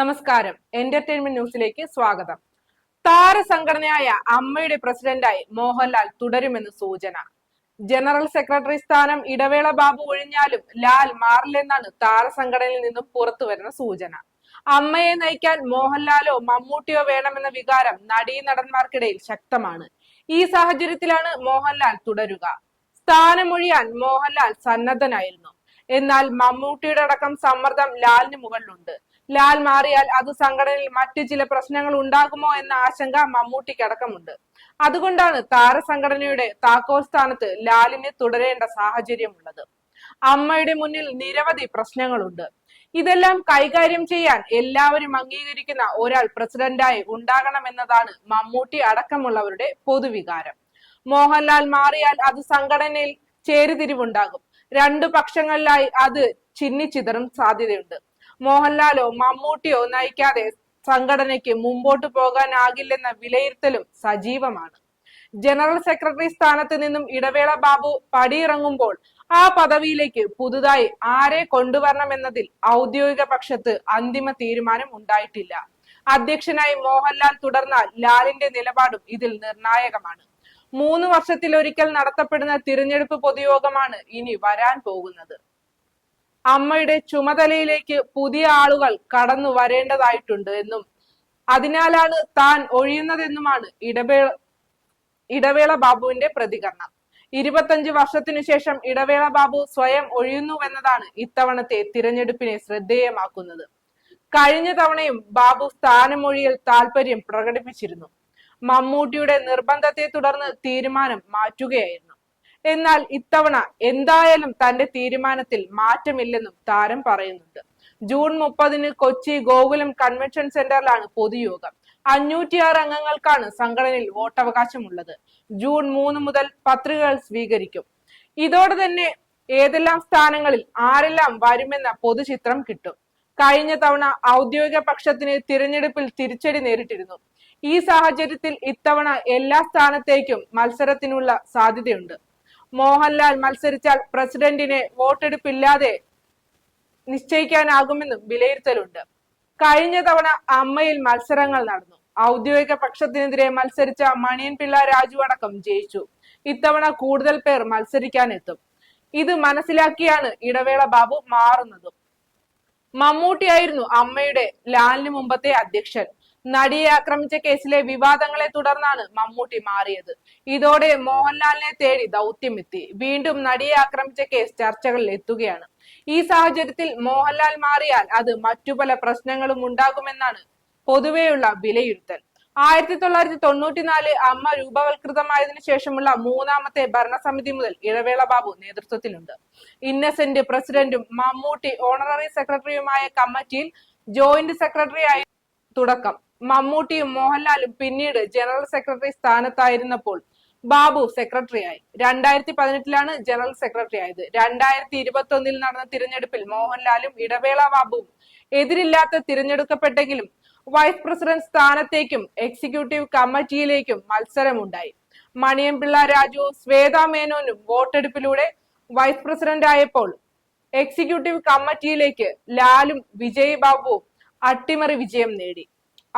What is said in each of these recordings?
നമസ്കാരം. എന്റർടൈൻമെന്റ് ന്യൂസിലേക്ക് സ്വാഗതം. താരസംഘടനയായ അമ്മയുടെ പ്രസിഡന്റായി മോഹൻലാൽ തുടരുമെന്ന് സൂചന. ജനറൽ സെക്രട്ടറി സ്ഥാനം ഇടവേള ബാബു ഒഴിഞ്ഞാലും ലാൽ മാറില്ലെന്നാണ് താരസംഘടനയിൽ നിന്നും പുറത്തുവരുന്ന സൂചന. അമ്മയെ നയിക്കാൻ മോഹൻലാലോ മമ്മൂട്ടിയോ വേണമെന്ന വികാരം നടീ നടന്മാർക്കിടയിൽ ശക്തമാണ്. ഈ സാഹചര്യത്തിലാണ് മോഹൻലാൽ തുടരുക. സ്ഥാനമൊഴിയാൻ മോഹൻലാൽ സന്നദ്ധനായിരുന്നു. എന്നാൽ മമ്മൂട്ടിയുടെ അടക്കം സമ്മർദ്ദം ലാലിന് മുകളിലുണ്ട്. ലാൽ മാറിയാൽ അത് സംഘടനയിൽ മറ്റു ചില പ്രശ്നങ്ങൾ ഉണ്ടാകുമോ എന്ന ആശങ്ക മമ്മൂട്ടിക്കടക്കമുണ്ട്. അതുകൊണ്ടാണ് താരസംഘടനയുടെ താക്കോൽ സ്ഥാനത്ത് ലാലിന് തുടരേണ്ട സാഹചര്യമുള്ളത്. അമ്മയുടെ മുന്നിൽ നിരവധി പ്രശ്നങ്ങളുണ്ട്. ഇതെല്ലാം കൈകാര്യം ചെയ്യാൻ എല്ലാവരും അംഗീകരിക്കുന്ന ഒരാൾ പ്രസിഡന്റായി ഉണ്ടാകണമെന്നതാണ് മമ്മൂട്ടി അടക്കമുള്ളവരുടെ പൊതുവികാരം. മോഹൻലാൽ മാറിയാൽ അത് സംഘടനയിൽ ചേരുതിരിവുണ്ടാകും. രണ്ടു പക്ഷങ്ങളിലായി അത് ചിന്നിച്ചിതറും സാധ്യതയുണ്ട്. മോഹൻലാലോ മമ്മൂട്ടിയോ നയിക്കാതെ സംഘടനയ്ക്ക് മുമ്പോട്ട് പോകാനാകില്ലെന്ന വിലയിരുത്തലും സജീവമാണ്. ജനറൽ സെക്രട്ടറി സ്ഥാനത്ത് നിന്നും ഇടവേള ബാബു പടിയിറങ്ങുമ്പോൾ ആ പദവിയിലേക്ക് പുതുതായി ആരെ കൊണ്ടുവരണമെന്നതിൽ ഔദ്യോഗിക പക്ഷത്ത് അന്തിമ തീരുമാനം ഉണ്ടായിട്ടില്ല. അധ്യക്ഷനായി മോഹൻലാൽ തുടർന്നാൽ ലാലിന്റെ നിലപാടും ഇതിൽ നിർണായകമാണ്. മൂന്ന് വർഷത്തിലൊരിക്കൽ നടത്തപ്പെടുന്ന തിരഞ്ഞെടുപ്പ് പൊതുയോഗമാണ് ഇനി വരാൻ പോകുന്നത്. അമ്മയുടെ ചുമതലയിലേക്ക് പുതിയ ആളുകൾ കടന്നു വരേണ്ടതായിട്ടുണ്ട് എന്നും അതിനാലാണ് താൻ ഒഴിയുന്നതെന്നുമാണ് ഇടവേള ഇടവേള ബാബുവിന്റെ പ്രതികരണം. ഇരുപത്തഞ്ച് വർഷത്തിനു ശേഷം ഇടവേള ബാബു സ്വയം ഒഴിയുന്നുവെന്നതാണ് ഇത്തവണത്തെ തിരഞ്ഞെടുപ്പിനെ ശ്രദ്ധേയമാക്കുന്നത്. കഴിഞ്ഞ തവണയും ബാബു സ്ഥാനമൊഴിയിൽ താല്പര്യം പ്രകടിപ്പിച്ചിരുന്നു. മമ്മൂട്ടിയുടെ നിർബന്ധത്തെ തുടർന്ന് തീരുമാനം മാറ്റുകയായിരുന്നു. എന്നാൽ ഇത്തവണ എന്തായാലും തന്റെ തീരുമാനത്തിൽ മാറ്റമില്ലെന്നും താരം പറയുന്നുണ്ട്. ജൂൺ മുപ്പതിന് കൊച്ചി ഗോകുലം കൺവെൻഷൻ സെന്ററിലാണ് പൊതുയോഗം. അഞ്ഞൂറ്റിയാറ് അംഗങ്ങൾക്കാണ് സംഘടനയിൽ വോട്ടവകാശമുള്ളത്. ജൂൺ മൂന്ന് മുതൽ പത്രികകൾ സ്വീകരിക്കും. ഇതോടെ തന്നെ ഏതെല്ലാം സ്ഥാനങ്ങളിൽ ആരെല്ലാം വരുമെന്ന പൊതുചിത്രം കിട്ടും. കഴിഞ്ഞ തവണ ഔദ്യോഗിക പക്ഷത്തിന് തിരഞ്ഞെടുപ്പിൽ തിരിച്ചടി നേരിട്ടിരുന്നു. ഈ സാഹചര്യത്തിൽ ഇത്തവണ എല്ലാ സ്ഥാനത്തേക്കും മത്സരത്തിനുള്ള സാധ്യതയുണ്ട്. മോഹൻലാൽ മത്സരിച്ചാൽ പ്രസിഡന്റിനെ വോട്ടെടുപ്പില്ലാതെ നിശ്ചയിക്കാനാകുമെന്നും വിലയിരുത്തലുണ്ട്. കഴിഞ്ഞ തവണ അമ്മയിൽ മത്സരങ്ങൾ നടന്നു. ഔദ്യോഗിക പക്ഷത്തിനെതിരെ മത്സരിച്ച മണിയൻ പിള്ള രാജു അടക്കം ജയിച്ചു. ഇത്തവണ കൂടുതൽ പേർ മത്സരിക്കാനെത്തും. ഇത് മനസ്സിലാക്കിയാണ് ഇടവേള ബാബു മാറുന്നതും. മമ്മൂട്ടിയായിരുന്നു അമ്മയുടെ ലാലിന് മുമ്പത്തെ അധ്യക്ഷൻ. നടിയെ ആക്രമിച്ച കേസിലെ വിവാദങ്ങളെ തുടർന്നാണ് മമ്മൂട്ടി മാറിയത്. ഇതോടെ മോഹൻലാലിനെ തേടി ദൗത്യമെത്തി. വീണ്ടും നടിയെ ആക്രമിച്ച കേസ് ചർച്ചകളിൽ എത്തുകയാണ്. ഈ സാഹചര്യത്തിൽ മോഹൻലാൽ മാറിയാൽ അത് മറ്റു പല പ്രശ്നങ്ങളും ഉണ്ടാകുമെന്നാണ് പൊതുവെയുള്ള വിലയിരുത്തൽ. ആയിരത്തി തൊള്ളായിരത്തി തൊണ്ണൂറ്റിനാല് അമ്മ രൂപവൽകൃതമായതിനു ശേഷമുള്ള മൂന്നാമത്തെ ഭരണസമിതി മുതൽ ഇഴവേള ബാബു നേതൃത്വത്തിലുണ്ട്. ഇന്നസെന്റ് പ്രസിഡന്റും മമ്മൂട്ടി ഓണററി സെക്രട്ടറിയുമായ കമ്മിറ്റിയിൽ ജോയിന്റ് സെക്രട്ടറിയായി തുടക്കം. മമ്മൂട്ടിയും മോഹൻലാലും പിന്നീട് ജനറൽ സെക്രട്ടറി സ്ഥാനത്തായിരുന്നപ്പോൾ ബാബു സെക്രട്ടറിയായി. രണ്ടായിരത്തി പതിനെട്ടിലാണ് ജനറൽ സെക്രട്ടറി ആയത് രണ്ടായിരത്തി ഇരുപത്തി ഒന്നിൽ നടന്ന തിരഞ്ഞെടുപ്പിൽ മോഹൻലാലും ഇടവേള ബാബുവും എതിരില്ലാത്ത തിരഞ്ഞെടുക്കപ്പെട്ടെങ്കിലും വൈസ് പ്രസിഡന്റ് സ്ഥാനത്തേക്കും എക്സിക്യൂട്ടീവ് കമ്മിറ്റിയിലേക്കും മത്സരമുണ്ടായി. മണിയംപിള്ള രാജു ശ്വേത മേനോനും വോട്ടെടുപ്പിലൂടെ വൈസ് പ്രസിഡന്റ് ആയപ്പോൾ എക്സിക്യൂട്ടീവ് കമ്മിറ്റിയിലേക്ക് ലാലും വിജയ് ബാബുവും അട്ടിമറി വിജയം നേടി.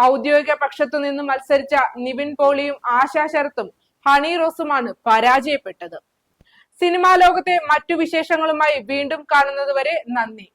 ഔദ്യോഗിക പക്ഷത്തു നിന്നും മത്സരിച്ച നിവിൻ പോളിയും ആശാ ശരത്തും ഹണി റോസുമാണ് പരാജയപ്പെട്ടത്. സിനിമാ ലോകത്തെ മറ്റു വിശേഷങ്ങളുമായി വീണ്ടും കാണുന്നതുവരെ നന്ദി.